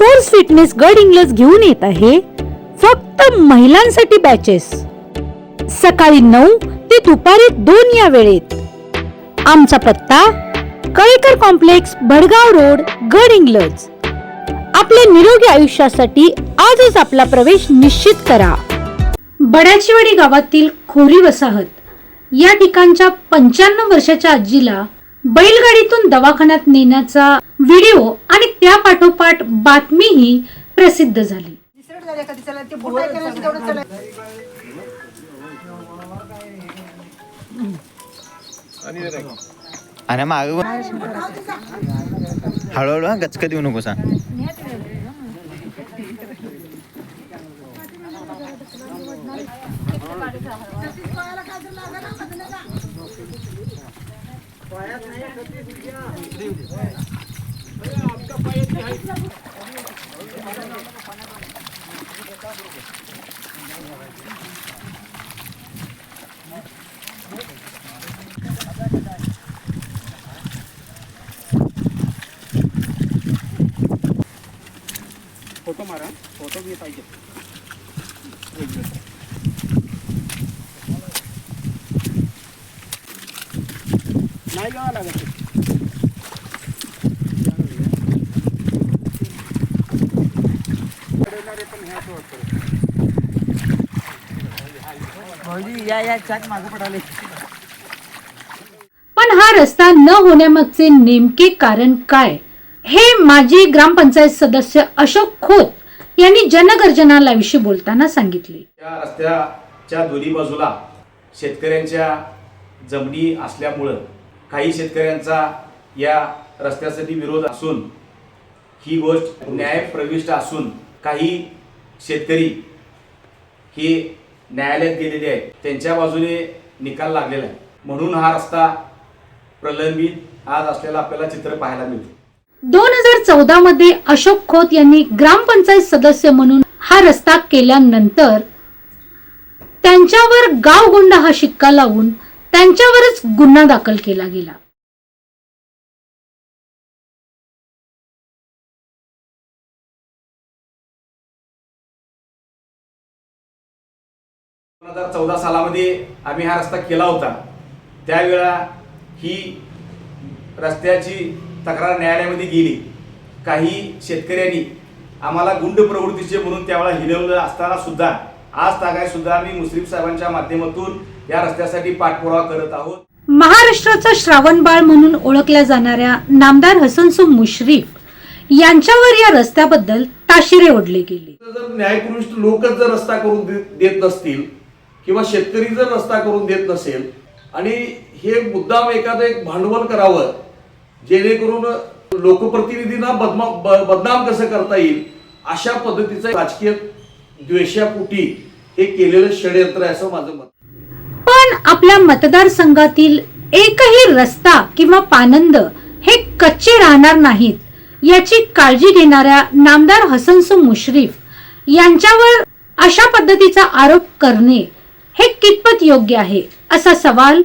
Force fitness गड इंग्लज घेऊन येत आहे. फक्त महिलांसाठी बॅचेस सकाळी नऊ ते दुपारी दोन या वेळेत. आमचा पत्ता कळेकर कॉम्प्लेक्स भडगाव रोड गड इंग्लज आपल्या निरोगी आयुष्यासाठी आजच आपला प्रवेश निश्चित करा. बड्याचीवाडी गावातील खोरी वसाहत या ठिकाणच्या पंच्याण्णव वर्षाच्या आजीला बैलगाडीतून दवाखान्यात नेण्याचा व्हिडिओ आणि त्या पाठोपाठ बातमीही प्रसिद्ध झाली. आणि माग हळूहळू हा गचकत येऊ नको सांग फोटो मारा फोटो मी पाहिजे नाही लागत पण हा रस्ता न होण्यामागचे नेमके कारण काय? हे माजी ग्रामपंचायत सदस्य अशोक खोत यांनी जनगर्जना लाईव्हशी बोलताना सांगितले. त्या रस्त्याच्या दोन्ही बाजूला शेतकऱ्यांच्या जमिनी असल्यामुळं काही शेतकऱ्यांचा या रस्त्यासाठी विरोध असून ही गोष्ट न्यायप्रविष्ट असून काही शेतकरी हे न्यायालयात गेलेले आहेत. त्यांच्या बाजूने निकाल लागलेला आहे. म्हणून हा रस्ता प्रलंबित आज असलेला आपल्याला चित्र पाहायला मिळते. दोन हजार चौदा मध्ये अशोक खोत यांनी ग्रामपंचायत सदस्य म्हणून हा रस्ता केल्यानंतर त्यांच्यावर गावगुंडा हा शिक्का लावून त्यांच्यावरच गुन्हा दाखल केला गेला. दोन हजार चौदा सालामध्ये आम्ही हा रस्ता केला होता. त्यावेळा ही रस्त्याची तक्रार न्यायालयामध्ये गेली. काही शेतकऱ्यांनी आम्हाला गुंड प्रवृत्तीचे म्हणून त्यावेळा हिरवलं असताना सुद्धा आज तागाय सुद्धा आम्ही मुस्लिम साहेबांच्या माध्यमातून या रस्त्यासाठी पाठपुरावा करत आहोत. महाराष्ट्राचा श्रावणबाळ म्हणून ओळखल्या जाणाऱ्या नामदार हसनसो मुश्रीफ यांच्यावर या रस्त्याबद्दल ताशिरे ओढले गेले. जर न्यायपुरुष लोकच जर रस्ता करून दे- देत नसतील किंवा शेतकरी जर रस्ता करून देत नसेल आणि हे मुद्दाम एखादं एक भांडवल करावं जेणेकरून लोकप्रतिनिधींना बदमा ब- बदनाम कसं करता येईल अशा पद्धतीचं राजकीय द्वेषापोटी हे केलेलं षडयंत्र आहे असं माझं मत. पण आपल्या मतदारसंघातील एकही रस्ता किंवा पानंद हे कच्चे राहणार नाहीत याची काळजी घेणाऱ्या नामदार हसनसो मुश्रीफ यांच्यावर अशा पद्धतीचा आरोप करणे हे कितपत योग्य आहे असा सवाल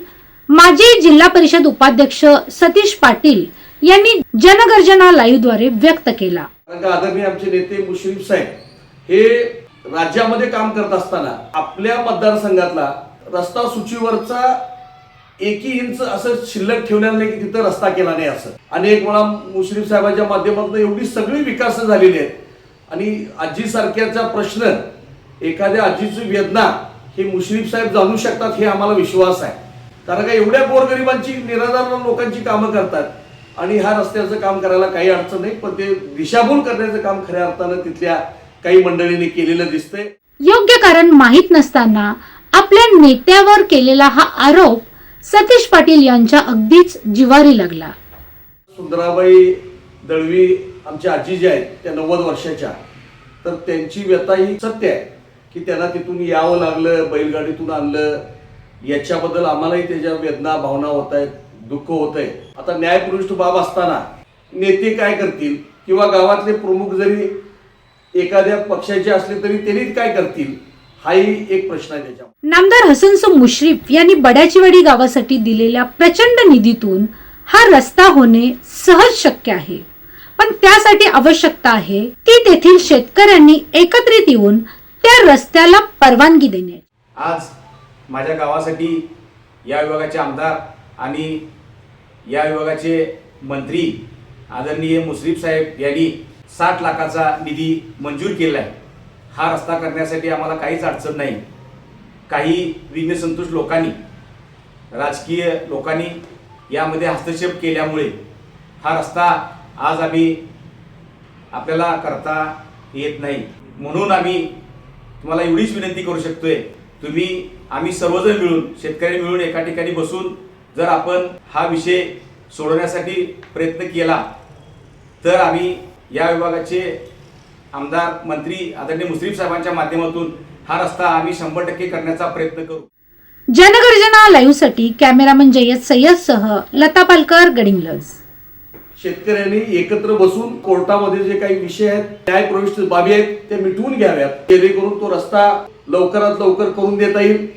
माजी जिल्हा परिषद उपाध्यक्ष सतीश पाटील यांनी जनगर्जना लाईव्हद्वारे व्यक्त केला. आदरणीय आमचे नेते मुश्रीफ साहेब हे राज्यामध्ये काम करत असताना आपल्या मतदारसंघातला रस्ता सूचीवरचा एकी इंच असं शिल्लक ठेवलेलं नाही की तिथं रस्ता केला नाही असं. अनेक वेळा मुश्रीफ साहेबांच्या माध्यमातून एवढी सगळी विकास झालेली आहेत. आणि आजीसारख्याचा प्रश्न एखाद्या आजीची वेदना हे मुश्रीफ साहेब जाणू शकतात हे आम्हाला विश्वास आहे. कारण का एवढ्या गोरगरिबांची निराधार लोकांची कामं करतात आणि ह्या रस्त्याचं काम करायला काही अडचण नाही पण ते दिशाभूल करण्याचं काम खऱ्या अर्थानं तिथल्या काही मंडळींनी केलेलं दिसतंय. योग्य कारण माहीत नसताना आपल्या नेत्यावर केलेला हा आरोप सतीश पाटील यांच्या अगदीच जिवारी लागला. सुंदराबाई दळवी आमच्या आजी ज्या आहेत त्या नव्वद वर्षाच्या तर त्यांची व्यथा ही सत्य आहे की त्यांना तिथून यावं लागलं बैलगाडीतून आणलं. याच्याबद्दल आम्हालाही त्याच्या वेदना भावना होत आहेत दुःख होत आहे. आता न्यायपुरुष बाब असताना नेते काय करतील? किंवा गावातले प्रमुख जरी एखाद्या पक्षाचे असले तरी त्यांनी काय करतील? हाही एक प्रश्न आहे त्याच्या नामदार हसनसो मुश्रीफ यांनी बड्याचीवाडी गावासाठी दिलेल्या प्रचंड निधीतून हा रस्ता होणे सहज शक्य आहे. पण त्यासाठी आवश्यकता आहे की तेथील शेतकऱ्यांनी एकत्रित येऊन त्या रस्त्याला परवानगी देणे. आज माझ्या गावासाठी या विभागाचे आमदार आणि या विभागाचे मंत्री आदरणीय मुश्रीफ साहेब यांनी साठ लाखाचा निधी मंजूर केला आहे हा रस्ता करण्यासाठी आम्हाला काहीच अडचण नाही. काही विघ्नसंतुष्ट लोकांनी राजकीय लोकांनी यामध्ये हस्तक्षेप केल्यामुळे हा रस्ता आज आम्ही आपल्याला करता येत नाही. म्हणून आम्ही तुम्हाला एवढीच विनंती करू शकतोय तुम्ही आम्ही सर्वजण मिळून शेतकरी मिळून एका ठिकाणी बसून जर आपण हा विषय सोडवण्यासाठी प्रयत्न केला तर आम्ही या विभागाचे आमदार मंत्री आदरणीय मुश्रीफ साहेबांच्या माध्यमातून हा रस्ता आम्ही शंभर टक्के करण्याचा प्रयत्न करू. जनगर्जना लाईव्हसाठी कॅमेरामन जय्यद सय्यद सह लता पालकर गडिंग्लज शेतकऱ्यांनी एकत्र बसून कोर्टामध्ये जे काही विषय आहेत न्यायप्रविष्ट बाबी आहेत ते मिटवून घ्याव्यात. जेणेकरून तो रस्ता लवकरात लवकर करून देता येईल.